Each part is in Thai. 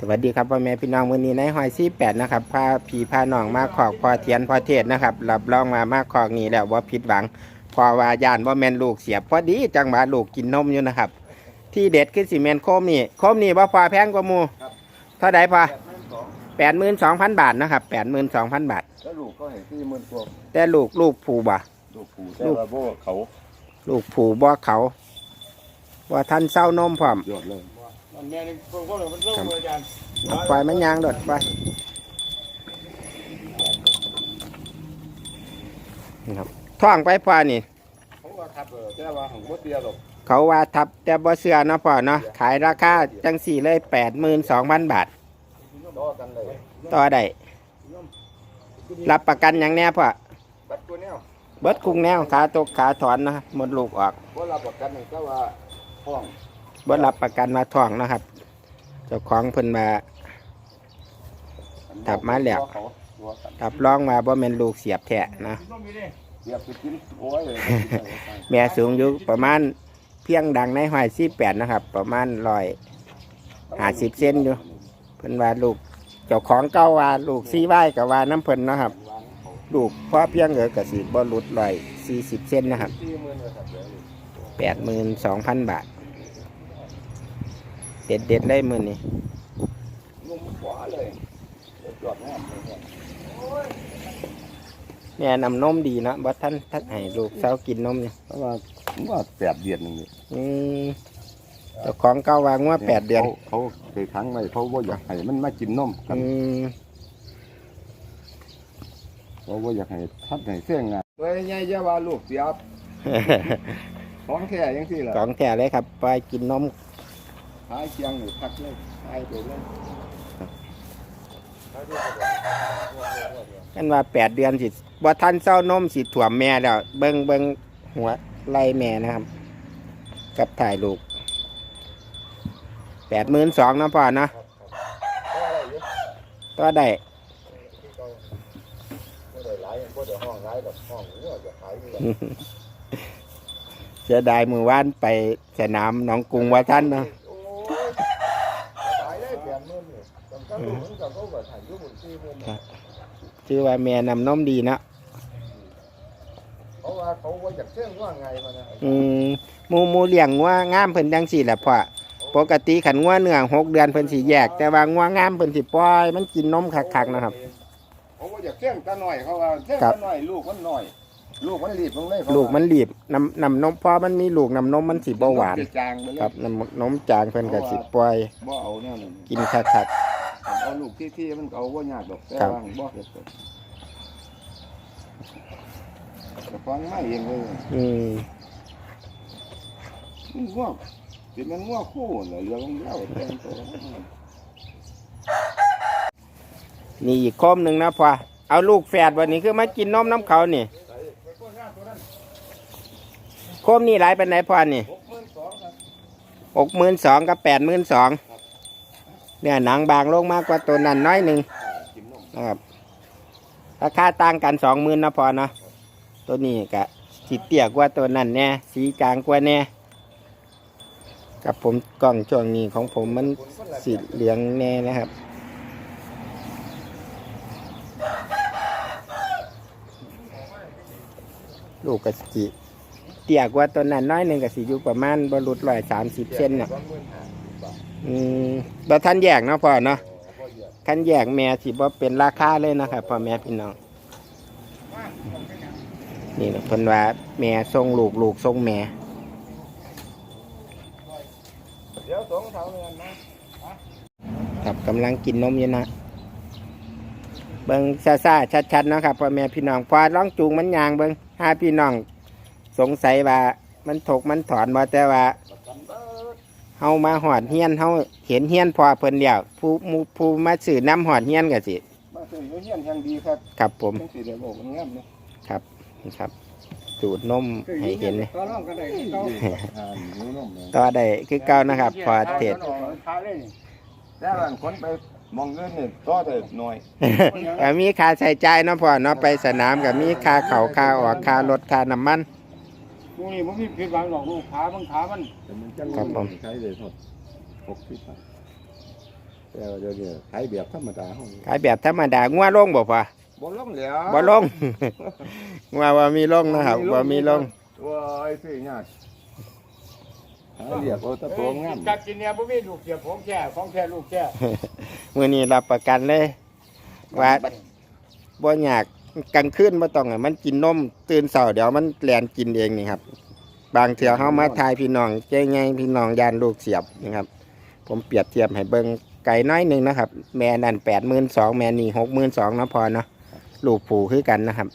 สวัสดีครับพ่อแม่พี่น้องวันนี้ในหอยซี่แปดนะครับพาผีพาน้องมาขอกพอเทียนพอเทศนะครับรับรองมามาขอกนี้แล้วว่าผิดหวังเพอว่าย่านว่าแมนลูกเสียบพอดีจังหวะลูกกินนมอยู่นะครับ ที่เด็ดคือสีเมนโคมนี่โคมนี่ว่าพอแพงกว่าหมูเท่าไดพอแปดหมื่นสองพันบาทนะครับแปดหมื่นสองพันบาทแล้วลูกก็เห็นที่มันตัวแต่ลูกลูกผูบ่ะลูกผูแต่ว่าพวกเขา ลูกผูบ่เขาว่าท่านเศร้านมพร้อมยอดเลย คนก็เลยมันเริ่มเลยอาจารย์เอาไปมันยางดดไปนะครับท่องไปพ่อนี่เขาว่าทับแต่ว่องบ่เตียหรอกเขาว่าทับแต่บ่เสือเนาะพ่อเนาะขายราคาจังสี่เลยแปดหมื่นสองพันบาท ต่อได้รับประกันอย่างแน่พ่อเบิดคุงแนวขาตกขาถอนนะหมดลูกออกว่ารับประกันนี่ก็ว่าห้อง บิดรับประกันมาท่องนะครับ เจ้าของเพิ่นมาทับมาแล้วเขาตัวกันรับรองมาบ่แม่นลูกเสียบแท้นะต้องมีดิเสียบไปกินโอ้ยแม่สูงอยู่ประมาณเพียงดังในหอยสี่แปดนะครับ ประมาณร้อยห้าสิบเซนอยู่ เพิ่นว่าลูก เจ้าของเก้าว่าลูกซีไว้กับว่าน้ำเพิ่นเนาะครับ ลูกพอเพียงเออกระสีบ่หลุดร้อยสี่สิบเซนนะครับสี่หมื่นเลยครับเดี๋ยวนี้แปดหมื่นสองพันบาท เด็ดเด็ดๆเลยมือนี้นุ่มขวาเลยยอดงามเลยเนี่ยแม่นำนมดีเนาะบ่ท่านท่านให้ลูกเศร้ากินนมเนี่ยเพราะว่าผมว่าแปดเดือนนึงนี่อืมเจ้าของเก้าว่างัวแปดเดือน ขาเขาเคยค้างไว้เขาว่าอยากให้มันมากินนมกันอืมเขาว่าอยากให้ทัดให้เสื่องงานเฮ้ยยายอยาว่าลูกเสียบของแท้ยังสิล่ะของแท้เลยครับไปกินนม หายเชียงหรือพักเลยหายไปเลยกันว่าแปดเดือนสิบ่ท่านเศร้านมสิถ่วมแม่แล้วเบิ่งเบิ่งหัวไล่แม่นะครับ กับถ่ายลูกแปดหมื่นสองนะพ่อเนาะก็ได้ก็ได้หลายก็ได้ห้องหลายแบบห้องนี้จะขายอยู่แล้วเสียดายมือว่านไปสนามหนองกรุงว่าท่านเนาะ โอ้ยขายได้แปดหมื่น นี่จำกันรู้เหมือนกับเขาแบบถ่ายรูปบนที่เพิ่นชื่อว่าแม่นำนมดีเนาะเขาว่าเขาว่าอยากเชื่องว่าไงมานะอืมหมูหมูเลี้ยงงัวงามเพิ่นจังสี่แหละพ่อปกติขันงัวเนื้อหกเดือนเพิ่นสิแยก แต่ว่างัวงามเพิ่นสิปล่อย มันกินนมคักๆนะครับเขาว่าอยากเชื่องตาหน่อยเขาว่าเชื่องครับตาหน่อยลูกมันหน่อย ลูกมันรีบลงเลยเขาลูกมันรีบน้ำน้ำนมพอมันมีลูกน้ำนมมันสิบ่หวานจะจางไปเลยครับน้ำนมจางเพิ่นก็สิปล่อยบ่เอาเนี่ยมันกินคัก เอาลูกที่ที่มันก็เอาว่ายากดอกแต่ครับว่าบ่เฮ็ดก็ฟังไม่เองเลยๆอืมมันง่วงสิมันง่วงคู่เหรอเรื่องเล่าแต่งตัวนี่อีกโคมหนึ่งนะพ่อเอาลูกแฝดวันนี้คือมากินนมน้ำเขานี่โคมนี่หลายเป็นไหนพ่อนี่หกหมื่นสองครับหกหมื่นสองกับแปดหมื่นสอง เนี่ยหนังบางลงมากกว่าตัวนั้นน้อยหนึ่งนะครับราคาต่างกันสองหมื่นนะพอเนาะตัวนี้กะสีเตี้ยกว่าตัวนั้นแน่สีจางกว่าแน่กับผมกล้องช่วงนี้ของผมมันสีเหลืองแน่นะครับลูกกะสีเตี้ยกว่าตัวนั้นน้อยหนึ่งกะสีอยู่ประมาณบรุร้อยสามสิบเซนน่ะสองหมื่น อืมเราท่านแยกเนาะพ่อเนาะพ่อเหยียบคันแยกแม่สิบ่เป็นราคาเลยนะครับพ่อแม่พี่น้อง นี่นะเพิ่นว่าแม่ส่งลูกลูกส่งแม่เดี๋ยวสองเท่าเงินนะครับกำลังกินนมอยู่นะเบิ่งซ่าชัดๆเนาะครับพ่อแม่พี่น้องพอร้องจูงมันยางเบิ่งห้าพี่น้อง สงสัยว่ามันถกมันถอนมาแต่ว่า เบิดเฮามาหอดเฮียนเฮาเห็นเฮียนพอเพิ่นเดียวผู้หมู่ผู้มาซื้อน้ำหอดเฮียนก็สิมาซื้ออยู่เฮียนแห่งดีครับครับผมจังสิได้บอกมันงามเนาะนี่ครับ สูตรนมให้เห็นเลยตอนร้องกันได้ที่เขาอ่าหนูนมเนี่ยต่อได้คือเก่านะครับ พอเทศขายเลยนี่แต่บางคนไปมองเงินเนี่ยต่อแต่หน่อยก็มีค่าใช้จ่ายเนาะพ่อเนาะไปสนามก็มีค่าเขาค่าออกค่ารถค่าน้ำมัน พวกนี้ผมมีผิดหวังหรอกลูกขาบางขามันแต่มันจังครับผม ใช้เลยหมดหกสิบบาทแต่ว่าเดี๋ยวนี้ขายแบบธรรมดาเฮาขายแบบธรรมดางัวลงบ่พอบ่ลงแล้ว บ่ลง งัวว่ามีลงนะครับบ่มีลงว้ายซื้อยากหาเรียกเอาแตะโตงามกัดกินเนี่ยบ่มีลูกเสียบของแค่ของแค่ลูกแค่มื้อนี้รับประกันเลยว่าบ่อยาก กลางคืนบ่ต้องให้มันกินนมตื่นเช้าเดี๋ยวมันแล่นกินเองนี่ครับ บางเทื่อเฮามาทายพี่น้องใจไงพี่น้องยานลูกเสียบนะครับ ผมเปรียบเทียบให้เบิ่งไก่น้อยหนึงนะครับ แม่นั่น82,000แม่นี่62,000เนาะพอเนาะลูกผูคือกันนะครับ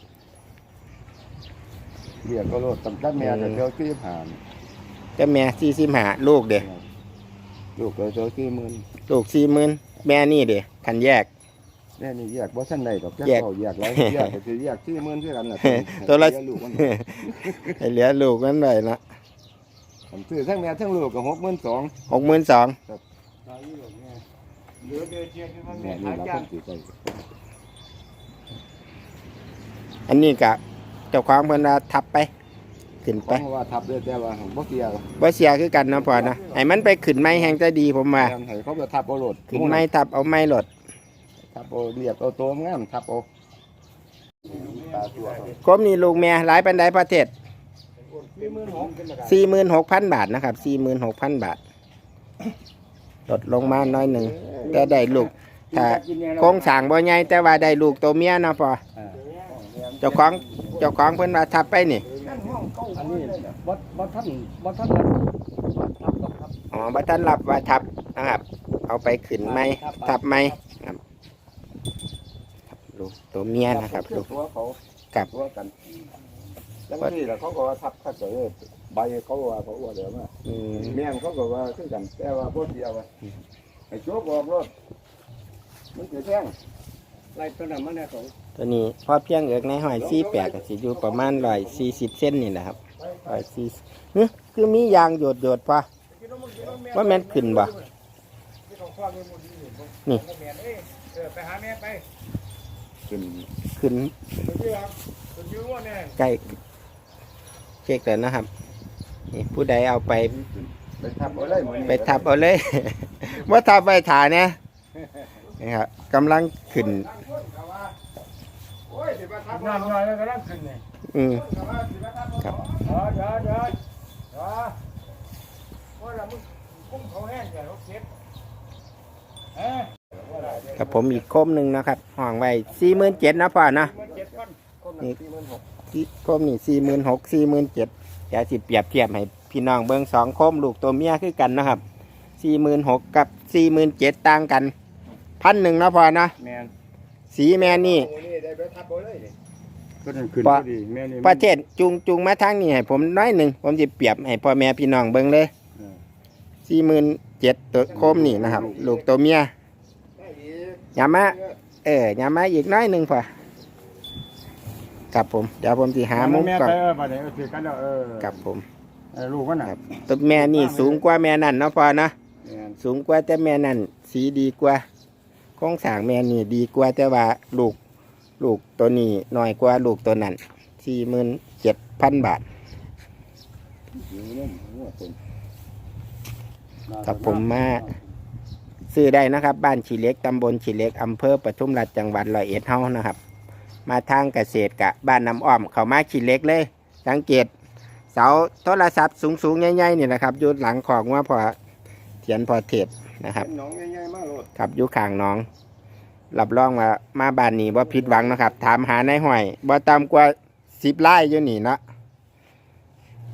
เรียกก็โลดตำจัดแม่ก็เจ้าที่ผ่านแต่แม่45ลูกเด้ลูกก็เจ้าที่หมื่นลูก40,000แม่นี่เด้คันแยก แม่นี่แยกบ่ทันได้ดอกจักแยก เว้าแยกหลายแยกก็สิแยกที่หมื่นคือกันน่ะตัวละให้เสียลูกมันให้เหลือลูกมันไว้นะผมซื้อทั้งแม่ทั้งลูกก็62,000 62,000ตายอยู่ลูกเนี่ยเหลือเดือนเชียร์ที่มันแม่แม่นี่ขายเราจาคนนสิได้อันนี้กะเจ้าของเพิ่นว่าทับไป ขึ้นเพไปราะว่าทับได้แต่ว่าบ่เกี่ยวบ่เสียคือกันเนาะพ่อนะให้มันไปขึ้นไม้แห่งจะดีผมว่า แม่นให้เขาไปทับเอาโลดขึ้นไม้ทับเอาไม้หลดทับ เอาเรียกเอาโตงามทับเอาตาตัวเขาครบนี่ลูกแม่หลายปานใดประเทศสี่หมื่นหกขึ้นมาได้46,000บาทนะครับ46,000บาทลดลงมาน้อยหนึ่งแต่ได้ลูกถ้าโครงสร้างบ่ใหญ่แต่ว่าได้ลูกตัวเมียเนาะพออ่าเจ้าของเจ้าของเพิ่นว่าทับไปนี่อันนี้บ่บ่ทันบ่ทันรับทับต้องทับอ๋อบ่ทันรับว่าทับนะครับ เอาไปขึ้นไหมทับไหม ลูกตัวเมียนะครับลูกตัวเขาครับตัวกันจังซี่แล้วเขาก็ว่าทับคักเลยใบเขาว่าเขาว่าเดี๋ยวมาอืมแม่นเขาก็ว่าคือกันแต่ว่าบ่เดียวว่าไอ้โจกบอกรถมันสิแท่งไล่ตัวนั้นมาเนี่ยสองตัวนี้พอเพียงเอิกในหอยสี่แปดก็สิอยู่ประมาณร้อยสี่สิบเส้นนี่แหละครับร้อยสี่เฮ้ยคือมียางโยดโยดๆปะว่าแม่นขึ้นบ่นี่เออไปหาแม่ไป ขึ้นขึ้นไปเชื่อคุณยืมว่าเนี่ยใกล้เช็คแล้วนะครับ นี่ผู้ใดเอาไปไปทับเอาเลยมื้อนี้ไปทับเอาเลยว่าทับไปถาเนี่ยนะครับกำลังขึ้นโอ้ยสิมาทับน้ำน้อยแล้วก็ร่างขึ้นเนี่ยอืมเดี๋ยวเดี๋ยวเดี๋ยวเดี๋ยวว่าเรามึงพุ่งเขาแห้งอย่างรถเก็บเอ๊ะ กับผมอีกคมหนึ่งนะครับห่องไว้สี่หมื่นเจ็ดนะพ่อนะมันเจ็ดพันนี่ที่คมนี่สี่หมื่นหกสี่หมื่นเจ็ดเดี๋ยวสิเปรียบเทียบให้พี่น้องเบิ้งสองคมลูกตัวเมียคือกันนะครับสี่หมื่นหกกับสี่หมื่นเจ็ดต่างกันพันหนึ่งนะพ่อนะแมนสีแม่นี่โอ้นี่ได้ไปทับเอาเลยนี่ก็นั่นขึ้นปะพอดีแม่นี่ประเทศจุงจุงมาทางนี้ให้ผมน้อยหนึ่งผมจะเปรียบให้พ่อแม่พี่น้องเบิ้งเลยสี่หมื่นเจ็ดตัวโคมนี่นะครับ ลูกตัวเมียได้อีก ยามาเออยามาอีกน้อยหนึ่งพอครับผม เดี๋ยวผมจะหามุมแม่ก่อนไปเออไปเดี๋ยวถือกันแล้วเออครับผมเออลูกมันน่ะตัวแม่นี่สูงกว่าแม่นั่นเนาะพอนะแม่นสูงกว่าแต่แม่นั่นสีดีกว่าโครงสร้างแม่นี่ดีกว่าแต่ว่าลูกลูกตัวนี้น้อยกว่าลูกตัวนั้นสี่หมื่นเจ็ดพันบาทอยู่นั่นหัวต้นกับผมมา ซื้อได้นะครับ บ้านฉีเล็กตำบลฉีเล็กอำเภอปทุมราชจังหวัดร้อยเอ็ดเฮานะครับ มาทางเกษตรกะบ้านน้ำอ้อมเขามาฉีเล็กเลย สังเกต เสาโทรศัพท์สูงๆใหญ่ๆนี่นะครับอยู่หลังของว่าพอเขียนพอเทปนะครับเป็นหนองใหญ่ๆมากโลดครับอยู่ข้างหน้องรับรองว่ามาบ้านนี้ว่าผิดหวังนะครับ ถามหาในายห้อยบ่ต่ำกว่าสิบไร่อยู่นี่เนาะ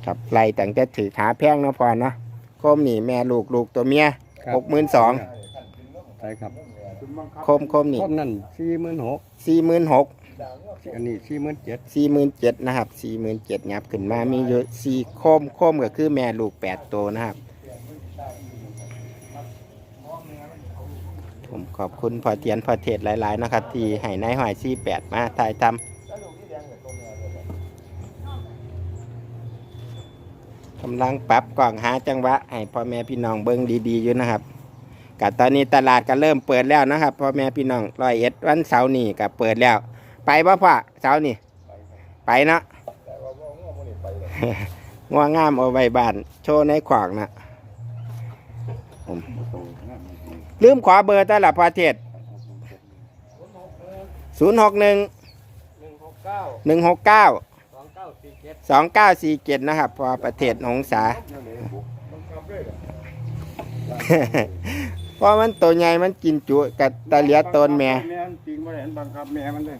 ครับไร่ตั้งแต่ถือขาแพงเนาะพอเนาะโคมนี่แม่ลูกลูกตัวเมียหกหมื่นสอง ใช่ครับโคมโคมนี่ครบนั่นสี่หมื่นหกสี่หมื่นหกอันนี้สี่หมื่นเจ็ดสี่หมื่นเจ็ดนะครับสี่หมื่นเจ็ดยับขึ้นมามีอยู่สี่โคมโคมก็คือแม่ลูกแปดตัวนะครับ ผมขอบคุณพอเทียนพอเทศหลาย ๆ นะครับ ที่ให้นายหอยสี่แปดมาถ่ายทำกำลังปรับกล่องหาจังหวะให้พ่อแม่พี่น้องเบิ้งดีๆอยู่นะครับ กับตอนนี้ตลาดก็เริ่มเปิดแล้วนะครับพ่อแม่พี่น้องร้อยเอ็ดวันเสาร์นี่ก็เปิดแล้ว ไปป่ะพ่อเสาร์นี่ไปเนาะง่วงงามเอาไว้บ้านโชว์ในขวางนะผมลืมขอเบอร์แต่ละประเทศศูนย์หกหนึ่ง061หนึ่งหกเก้า169สองเก้าสี่เจ็ด2947นะครับพอประเทศหงสา ต้องกลับด้วยเหรอเพราะมันตัวใหญ่มันกินจุกับตะเหลียตนแม่แม่มันจริงบ่ได้เห็นบังคับแม่มันเลย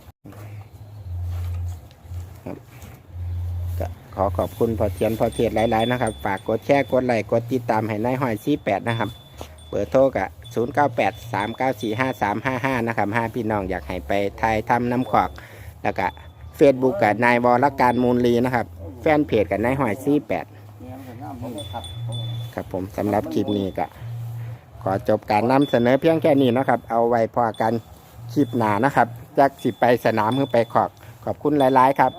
ก็ขอขอบคุณพอเทียนพอเทียนหลายๆนะครับ ฝากกดแชร์กดไลค์กดติดตามให้นายหอยซีแปดนะครับ เบอร์โทรกะ0 9 8 3 9 4 5 3 5 5นะครับห้าพี่น้องอยากให้ไปทายทำน้ำขอกแล้วก็เฟซบุ๊กกับนายวรการมูลลีนะครับ แฟนเพจกับนายหอยซีแปดแม่มันก็งามมันก็ขัดครับผมสำหรับคลิปนี้ก็ ขอจบการนำเสนอเพียงแค่นี้นะครับ เอาไว้พอกันคลิปหนานะครับจากสิไปสนามหรือไปขอกขอบคุณหลาย ๆ ครับ